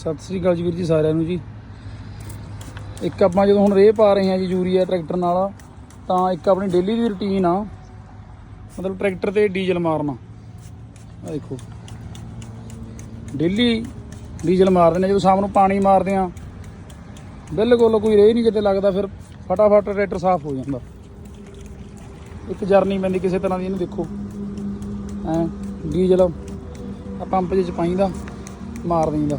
ਸਤਿ ਸ੍ਰੀ ਅਕਾਲ ਜੀ ਵੀਰ ਜੀ ਸਾਰਿਆਂ ਨੂੰ ਜੀ। ਇੱਕ ਆਪਾਂ ਜਦੋਂ ਹੁਣ ਰੇਹ ਪਾ ਰਹੇ ਹਾਂ ਜੀ ਯੂਰੀਆ ਟਰੈਕਟਰ ਨਾਲ, ਤਾਂ ਇੱਕ ਆਪਣੀ ਡੇਲੀ ਦੀ ਰੁਟੀਨ ਆ। ਮਤਲਬ ਟਰੈਕਟਰ ਤੇ ਡੀਜ਼ਲ ਮਾਰਨਾ। ਆ ਦੇਖੋ। ਡੇਲੀ ਡੀਜ਼ਲ ਮਾਰਦੇ ਨੇ ਜਦੋਂ ਸ਼ਾਮ ਨੂੰ ਪਾਣੀ ਮਾਰਦੇ ਆ, ਬਿਲਕੁਲ ਕੋਈ ਰੇਹ ਨਹੀਂ ਕਿਤੇ ਲੱਗਦਾ, ਫਿਰ ਫਟਾਫਟ ਟਰੈਕਟਰ ਸਾਫ਼ ਹੋ ਜਾਂਦਾ। ਇੱਕ ਜਰਨੀ ਪੈਂਦੀ ਕਿਸੇ ਤਰ੍ਹਾਂ ਦੀ, ਇਹਨੂੰ ਦੇਖੋ। ਐ ਡੀਜ਼ਲ ਆ ਪੰਪ ਚ ਪਾਈਦਾ, ਮਾਰ ਦਿੰਦਾ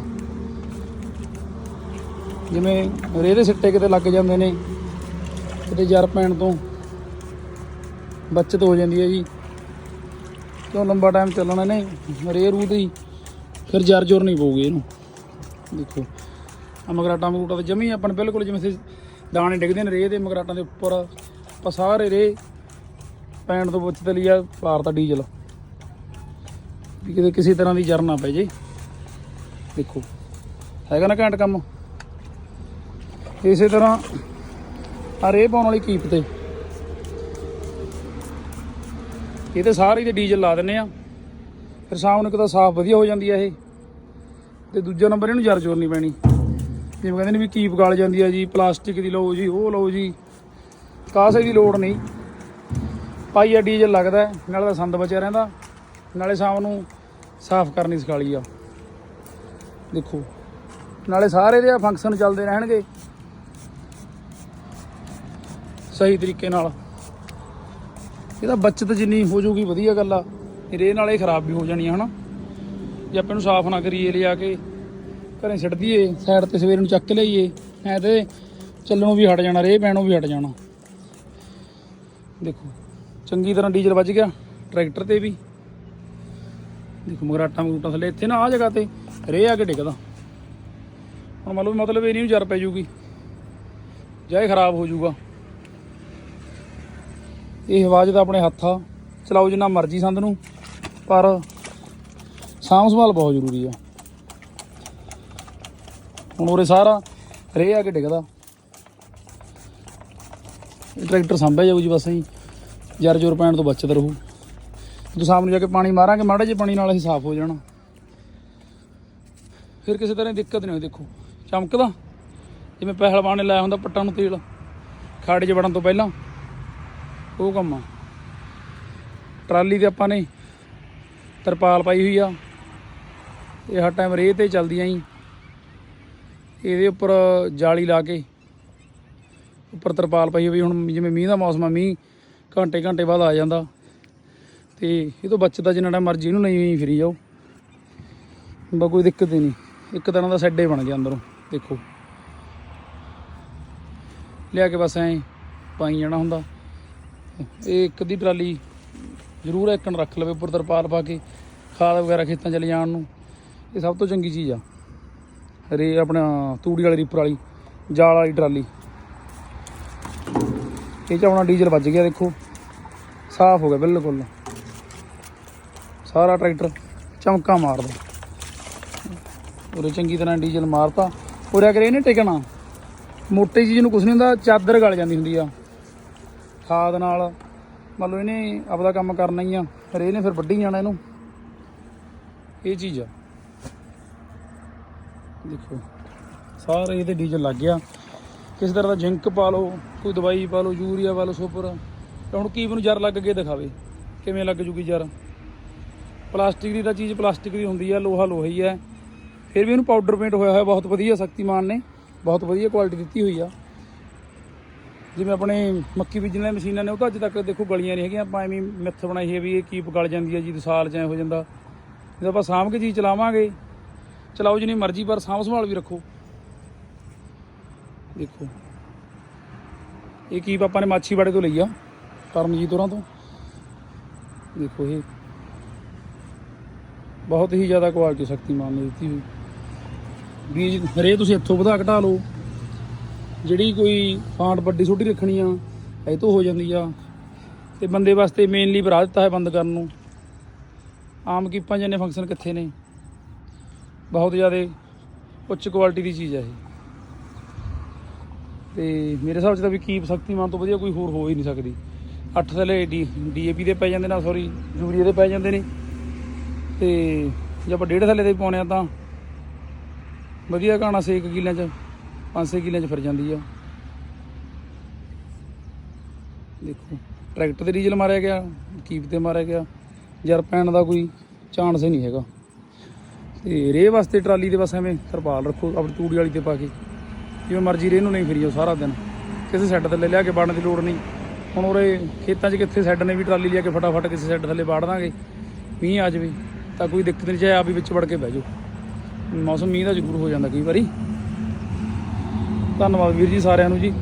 ਜਿਵੇਂ ਰੇਹ ਦੇ ਸਿੱਟੇ ਕਿਤੇ ਲੱਗ ਜਾਂਦੇ ਨੇ, ਕਿਤੇ ਜਰ ਪੈਣ ਤੋਂ ਬਚਤ ਹੋ ਜਾਂਦੀ ਹੈ ਜੀ। ਕਿਉਂ ਲੰਬਾ ਟਾਈਮ ਚੱਲਣਾ ਨੇ ਰੇਹ ਰੂ ਦੀ ਫਿਰ ਜਰ ਜੁਰ ਨਹੀਂ ਪਊਗੀ ਇਹਨੂੰ। ਦੇਖੋ ਆ ਮਗਰਾਟਾਂ ਮਗਰੂਟਾਂ ਤੇ ਜਮੀ ਆਪਾਂ ਬਿਲਕੁਲ ਜਿਵੇਂ ਦਾਣੇ ਡਿੱਗਦੇ ਨੇ ਰੇਹ ਦੇ ਮਗਰਾਟਾਂ ਦੇ ਉੱਪਰ, ਆਪਾਂ ਸਾਰੇ ਰੇਹ ਪੈਣ ਤੋਂ ਬਚਤ ਲਈ ਆ ਪਾਰਤਾ ਡੀਜ਼ਲ। ਵੀ ਕਿਤੇ ਕਿਸੇ ਤਰ੍ਹਾਂ ਦੀ ਜਰ ਨਾ ਪੈ ਜੇ। ਦੇਖੋ, ਹੈਗਾ ਨਾ ਘੈਂਟ ਕੰਮ? ਇਸੇ ਤਰ੍ਹਾਂ ਆ ਰੇਹ ਪਾਉਣ ਵਾਲੀ ਕੀਪ ਤੇ। ਇਹ ਤੇ ਸਾਰੇ ਤੇ ਡੀਜ਼ਲ ਲਾ ਦਿੰਨੇ ਆ। ਫਿਰ ਸ਼ਾਮ ਨੂੰ ਇੱਕ ਤਾਂ ਸਾਫ਼ ਵਧੀਆ ਹੋ ਜਾਂਦੀ ਆ ਇਹ। ਤੇ ਦੂਜਾ ਨੰਬਰ ਇਹਨੂੰ ਜਰ ਜੋਰ ਨਹੀਂ ਪੈਣੀ। ਜਿਵੇਂ ਕਹਿੰਦੇ ਨੇ ਵੀ ਕੀਪ ਗਲ ਜਾਂਦੀ ਆ ਜੀ, ਪਲਾਸਟਿਕ ਦੀ ਲਓ ਜੀ, ਉਹ ਲਓ ਜੀ। ਕਾਸੇ ਦੀ ਲੋੜ ਨਹੀਂ। ਪਾਈ ਆ ਡੀਜ਼ਲ ਲੱਗਦਾ ਨਾਲੇ ਤਾਂ ਸੰਦ ਬਚਿਆ ਰਹਿੰਦਾ। ਨਾਲੇ ਸ਼ਾਮ ਨੂੰ ਸਾਫ਼ ਕਰਨੀ ਸਿਖਾਲੀ ਆ। ਦੇਖੋ। ਨਾਲੇ ਸਾਰੇ ਦੇ ਆ ਫੰਕਸ਼ਨ ਚੱਲਦੇ ਰਹਿਣਗੇ। ਸਹੀ ਤਰੀਕੇ ਨਾਲ। ਇਹਦਾ ਬਚਤ ਜਿੰਨੀ ਹੋ ਜਾਊਗੀ ਵਧੀਆ ਗੱਲ ਆ। ਰੇਹ ਨਾਲ ਇਹ ਖਰਾਬ ਵੀ ਹੋ ਜਾਣੀ ਆ, ਹਨਾ। ਜੇ ਆਪਾਂ ਨੂੰ ਸਾਫ਼ ਨਾ ਕਰੀਏ ਲਿਆ ਕੇ, ਘਰੇ ਛੱਡ ਦਈਏ ਸਾਈਡ ਤੇ ਸਵੇਰ ਨੂੰ ਚੱਕ ਕੇ ਲਈਏ, ਐ ਤੇ ਚੱਲਣੋਂ ਵੀ ਹਟ ਜਾਣਾ ਰੇ ਪੈਣੋਂ ਵੀ ਹਟ ਜਾਣਾ। ਦੇਖੋ, ਚੰਗੀ ਤਰ੍ਹਾਂ ਡੀਜ਼ਲ ਵੱਜ ਗਿਆ, ਟਰੈਕਟਰ ਤੇ ਵੀ। ਦੇਖੋ, ਮਗਰਾਟਾਂ ਮਗਰੂਟਾਂ ਥੱਲੇ, ਇੱਥੇ ਨਾ ਆ ਜਗ੍ਹਾ ਤੇ ਰੇਹ ਆ ਕੇ ਡਿੱਗਦਾ। ਹੁਣ ਮੰਨ ਲਓ ਮਤਲਬ ਇਹ ਨਹੀਂ ਜਰ ਪੈ ਜੂਗੀ ਜਾਂ ਇਹ ਖਰਾਬ ਹੋ ਜੂਗਾ ਇਹ ਆਵਾਜ਼ ਦਾ ਆਪਣੇ ਹੱਥ ਆ। ਚਲਾਓ ਜਿੰਨਾ ਮਰਜ਼ੀ ਸੰਦ ਨੂੰ, ਪਰ ਸਾਂਭ ਸੰਭਾਲ ਬਹੁਤ ਜ਼ਰੂਰੀ ਆ। ਹੁਣ ਉਰੇ ਸਾਰਾ ਰੇ ਆ ਕੇ ਡਿੱਗਦਾ। ਇਹ ਟਰੈਕਟਰ ਸੰਭਿਆ ਜਾਊ ਜੀ ਬਸ ਅਸੀਂ। ਜਰ ਜੋਰ ਪੈਣ ਤੋਂ ਬਚਤ ਰਹੂ। ਜਦੋਂ ਸ਼ਾਮ ਨੂੰ ਜਾ ਕੇ ਪਾਣੀ ਮਾਰਾਂਗੇ, ਮਾੜੇ ਜਿਹੇ ਪਾਣੀ ਨਾਲ ਅਸੀਂ ਸਾਫ਼ ਹੋ ਜਾਣਾ। ਫਿਰ ਕਿਸੇ ਤਰ੍ਹਾਂ ਦੀ ਦਿੱਕਤ ਨਹੀਂ ਹੋਈ, ਦੇਖੋ। ਚਮਕਦਾ। ਜਿਵੇਂ ਪਹਿਲਵਾਨ ਨੇ ਲਾਇਆ ਹੁੰਦਾ ਪੱਟਾਂ ਨੂੰ ਤੇਲ। ਖਾੜੇ 'ਚ ਵੜਨ ਤੋਂ ਪਹਿਲਾਂ। ਉਹ ਕੰਮ ਆ। ਟਰਾਲੀ ਤੇ ਆਪਾਂ ਨੇ ਤਰਪਾਲ ਪਾਈ ਹੋਈ ਆ। ਇਹ ਹਰ ਟਾਈਮ ਰੇਹ ਤੇ ਚੱਲਦੀਆਂ ਜੀ ਇਹਦੇ ਉੱਪਰ ਜਾਲੀ ਲਾ ਕੇ ਉੱਪਰ ਤਰਪਾਲ ਪਾਈ ਹੋਈ ਹੁਣ ਜਿਵੇਂ ਮੀਂਹ ਦਾ ਮੌਸਮ ਆ, ਮੀਂਹ ਘੰਟੇ ਘੰਟੇ ਬਾਅਦ ਆ ਜਾਂਦਾ। ਤੇ ਇਹ ਤੋਂ ਬੱਚਦਾ ਜਿੰਨਾ ਟਾਈਮ ਮਰਜ਼ੀ ਇਹਨੂੰ ਨਹੀਂ ਫਿਰੀ ਜਾਓ। ਬਾ ਕੋਈ ਦਿੱਕਤ ਹੀ ਨਹੀਂ। ਇੱਕ ਤਰ੍ਹਾਂ ਦਾ ਸੈੱਡੇ ਬਣ ਗਿਆ ਅੰਦਰੋਂ, ਦੇਖੋ। ਲਿਆ ਕੇ ਬਸ ਐਂ ਪਾਈ ਜਾਣਾ ਹੁੰਦਾ। ਇਹ ਇੱਕ ਦੀ ਟਰਾਲੀ ਜ਼ਰੂਰ ਇੱਕਣ ਰੱਖ ਲਵੇ ਉੱਪਰ ਤਰਪਾਲ ਪਾ ਕੇ, ਖਾਦ ਵਗੈਰਾ ਖੇਤਾਂ ਚ ਲੈ ਜਾਣ ਨੂੰ। ਇਹ ਸਭ ਤੋਂ ਚੰਗੀ ਚੀਜ਼ ਆ। ਰੇ ਆਪਣਾ ਤੂੜੀ ਵਾਲੀ ਰੀਪਰ ਵਾਲੀ, ਜਾਲ ਵਾਲੀ ਟਰਾਲੀ। ਇਹ ਚ ਆਪਣਾ ਡੀਜ਼ਲ ਵੱਜ ਗਿਆ, ਦੇਖੋ। ਸਾਫ਼ ਹੋ ਗਿਆ ਬਿਲਕੁਲ। ਸਾਰਾ ਟਰੈਕਟਰ ਚਮਕਾ ਮਾਰਦਾ। ਉਰੇ ਚੰਗੀ ਤਰ੍ਹਾਂ ਡੀਜ਼ਲ ਮਾਰਤਾ। ਉਰੇ ਅਗਰ ਇਹ ਨਹੀਂ ਟਿਕਣਾ, ਮੋਟੇ ਚੀਜ਼ ਨੂੰ ਕੁਛ ਨਹੀਂ ਹੁੰਦਾ, ਚਾਦਰ ਗਲ ਜਾਂਦੀ ਹੁੰਦੀ ਆ। ਖਾਦ ਨਾਲ ਮੰਨ ਲਓ ਇਹਨੇ ਆਪਦਾ ਕੰਮ ਕਰਨਾ ਹੀ ਆ, ਫਿਰ ਇਹਨੇ ਫਿਰ ਵੱਢੀ ਜਾਣਾ ਇਹਨੂੰ। ਇਹ ਚੀਜ਼ ਆ। ਦੇਖੋ, ਸਾਰੇ ਇਹਦੇ ਡੀਜ਼ਲ ਲੱਗ ਗਿਆ। ਕਿਸੇ ਤਰ੍ਹਾਂ ਦਾ ਜਿੰਕ ਪਾ ਲਓ, ਕੋਈ ਦਵਾਈ ਪਾ ਲਓ, ਯੂਰੀਆ ਪਾ ਲਓ, ਸੁਪਰ। ਹੁਣ ਕੀ ਨੂੰ ਜਰ ਲੱਗ ਕੇ ਦਿਖਾਵੇ, ਕਿਵੇਂ ਲੱਗ ਜੂਗੀ ਜਰ? ਪਲਾਸਟਿਕ ਦੀ ਤਾਂ ਚੀਜ਼ ਪਲਾਸਟਿਕ ਦੀ ਹੁੰਦੀ ਆ, ਲੋਹਾ ਲੋਹਾ ਹੀ ਹੈ ਫਿਰ ਵੀ ਇਹਨੂੰ ਪਾਊਡਰ ਪੇਂਟ ਹੋਇਆ ਹੋਇਆ, ਬਹੁਤ ਵਧੀਆ, ਸ਼ਕਤੀਮਾਨ ਨੇ। ਬਹੁਤ ਵਧੀਆ ਕੁਆਲਿਟੀ ਦਿੱਤੀ ਹੋਈ ਆ। ਜਿਵੇਂ ਆਪਣੇ ਮੱਕੀ ਬੀਜਣ ਵਾਲੀਆਂ ਮਸ਼ੀਨਾਂ ਨੇ, ਉਹ ਤਾਂ ਅੱਜ ਤੱਕ ਦੇਖੋ ਗਲੀਆਂ ਨਹੀਂ ਹੈਗੀਆਂ, ਆਪਾਂ ਐਵੇਂ ਮਿੱਥ ਬਣਾਈ ਹੈ ਵੀ ਇਹ ਕੀਪ ਗਲ ਜਾਂਦੀ ਹੈ ਜੀ ਸਾਲ ਚ ਹੋ ਜਾਂਦਾ। ਜਦੋਂ ਆਪਾਂ ਸਾਂਭ ਕੇ ਚੀਜ਼ ਚਲਾਵਾਂਗੇ, ਚਲਾਓ ਜਿੰਨੀ ਮਰਜ਼ੀ, ਪਰ ਸਾਂਭ ਸੰਭਾਲ ਵੀ ਰੱਖੋ। ਦੇਖੋ। ਇਹ ਕੀਪ ਆਪਾਂ ਨੇ ਮਾਛੀਵਾੜੇ ਤੋਂ ਲਈ ਆ ਕਰਮਜੀਤ ਹੋਰਾਂ ਤੋਂ? ਦੇਖੋ ਇਹ। ਬਹੁਤ ਹੀ ਜ਼ਿਆਦਾ ਕੁਆਲਿਟੀ, ਸ਼ਕਤੀਮਾਨ ਨੇ ਦਿੱਤੀ ਹੋਈ। ਬੀਜ ਹਰੇ ਤੁਸੀਂ ਇੱਥੋਂ ਵਧਾ ਘਟਾ ਲਓ। ਜਿਹੜੀ ਕੋਈ ਫਾਂਟ ਵੱਡੀ ਛੋਟੀ ਰੱਖਣੀ ਆ, ਇਹ ਤੋਂ ਹੋ ਜਾਂਦੀ ਆ। ਤੇ ਬੰਦੇ ਵਾਸਤੇ ਮੇਨਲੀ ਬਰਾ ਦਿੱਤਾ ਹੈ ਬੰਦ ਕਰਨ ਨੂੰ। ਆਮ ਕੀਪਾਂ ਜਨੇ ਫੰਕਸ਼ਨ ਕਿੱਥੇ ਨੇ? ਬਹੁਤ ਜ਼ਿਆਦਾ ਉੱਚ ਕੁਆਲਿਟੀ ਦੀ ਚੀਜ਼ ਹੈ ਇਹ। ਤੇ ਮੇਰੇ ਹਿਸਾਬ 'ਚ ਤਾਂ ਵੀ ਕੀਪ ਸ਼ਕਤੀਮਾਨ ਤੋਂ ਵਧੀਆ ਕੋਈ ਹੋਰ ਹੋ ਹੀ ਨਹੀਂ ਸਕਦੀ। 8 ਥੱਲੇ ਡੀ, ਡੀਏਪੀ ਦੇ ਪੈ ਜਾਂਦੇ ਨਾ ਸੌਰੀ ਯੂਰੀਆ ਦੇ ਪੈ ਜਾਂਦੇ ਨੇ। ਤੇ ਜੇ ਆਪਾਂ ਡੇਢ ਥੱਲੇ ਦੇ ਵੀ ਪਾਉਣੇ ਆ ਤਾਂ ਵਧੀਆ ਘਾਣਾ ਸੇਕ ਕਿੱਲਿਆਂ ਚ। 5-6 ਕਿੱਲਿਆਂ ਚ ਫਿਰ ਜਾਂਦੀ ਆ। ਦੇਖੋ, ਟਰੈਕਟਰ ਤੇ ਡੀਜ਼ਲ ਮਾਰਿਆ ਗਿਆ, ਕੀਪ ਤੇ ਮਾਰਿਆ ਗਿਆ। ਜਰ ਪੈਣ ਦਾ ਕੋਈ ਚਾਂਸ ਹੀ ਨਹੀਂ ਹੈਗਾ। ਤੇ ਰੇਹ ਵਾਸਤੇ ਟਰਾਲੀ ਦੇ ਬਸ ਐਵੇਂ ਤਰਪਾਲ ਰੱਖੋ, ਆਪਣੀ ਤੂੜੀ ਵਾਲੀ ਤੇ ਪਾ ਕੇ। ਜਿਵੇਂ ਮਰਜ਼ੀ ਰੇਹ ਨੂੰ ਨਹੀਂ ਫਿਰੀਓ ਸਾਰਾ ਦਿਨ। ਕਿਸੇ ਸੈੱਟ ਥੱਲੇ ਲਿਆ ਕੇ ਬਾੜਨ ਦੀ ਲੋੜ ਨਹੀਂ। ਹੁਣ ਉਰੇ ਖੇਤਾਂ 'ਚ ਕਿੱਥੇ ਸੈੱਡ ਨੇ ਵੀ ਟਰਾਲੀ ਲਿਆ ਕੇ ਫਟਾਫਟ ਕਿਸੇ ਸੈੱਡ ਥੱਲੇ ਬਾੜ ਦਾਂਗੇ। ਮੀਂਹ ਆ ਜਾਵੇ ਤਾਂ ਕੋਈ ਦਿੱਕਤ ਨਹੀਂ, ਚਾਹੇ ਆਪ ਹੀ ਵਿੱਚ ਵੜ ਕੇ ਬਹਿ ਜਾਓ। ਮੌਸਮ ਮੀਂਹ ਦਾ ਜ਼ਰੂਰ ਹੋ ਜਾਂਦਾ ਕਈ ਵਾਰੀ। ਧੰਨਵਾਦ ਵੀਰ ਜੀ ਸਾਰਿਆਂ ਨੂੰ ਜੀ।